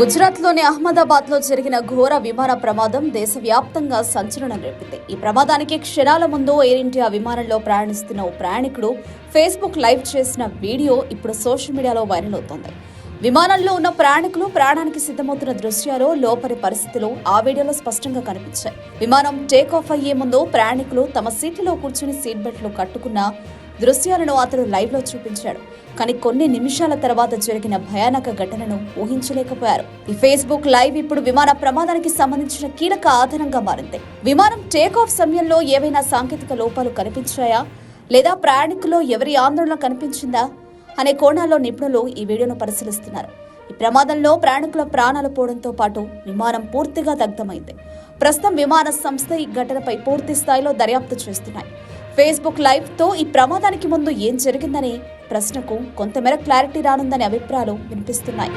గుజరాత్లోని అహ్మదాబాద్లో జరిగిన ఘోర విమాన ప్రమాదం దేశవ్యాప్తంగా సంచలనం రేపింది. ఈ ప్రమాదానికి క్షణాల ముందు ఎయిర్ ఇండియా విమానంలో ప్రయాణిస్తున్న ఓ ప్రయాణికుడు ఫేస్బుక్ లైవ్ చేసిన వీడియో ఇప్పుడు సోషల్ మీడియాలో వైరల్ అవుతోంది. విమానంలో ఉన్న ప్రయాణికులు ప్రయాణానికి సిద్ధమవుతున్న దృశ్యాలు లోపలి పరిస్థితులు ఆ వీడియోలో స్పష్టంగా కనిపించాయి. విమానం టేక్ ఆఫ్ అయ్యే ముందు ప్రయాణికులు తమ సీట్లలో కూర్చుని సీట్ బెల్ట్లు కట్టుకున్న దృశ్యాలను అతడు లైవ్లో చూపించాడు. కానీ కొన్ని నిమిషాల తర్వాత జరిగిన భయానక ఘటనను ఊహించలేకపోయారు. ఈ ఫేస్బుక్ లైవ్ ఇప్పుడు విమాన ప్రమాదానికి సంబంధించిన కీలక ఆధారంగా మారింది. విమానం టేక్ ఆఫ్ సమయంలో ఏవైనా సాంకేతిక లోపాలు కనిపించాయా? లేదా ప్రయాణికుల్లో ఎవరి ఆందోళన కనిపించిందా? అనే కోణాల్లో నిపుణులు ఈ వీడియోను పరిశీలిస్తున్నారు. ఈ ప్రమాదంలో ప్రయాణికుల ప్రాణాలు పోవడంతో పాటు విమానం పూర్తిగా దగ్ధమైంది. ప్రస్తుతం విమాన సంస్థ ఈ ఘటనపై పూర్తి స్థాయిలో దర్యాప్తు చేస్తున్నాయి. ఫేస్బుక్ లైవ్తో ఈ ప్రమాదానికి ముందు ఏం జరిగిందనే ప్రశ్నకు కొంతమేర క్లారిటీ రానుందనే అభిప్రాయాలు వినిపిస్తున్నాయి.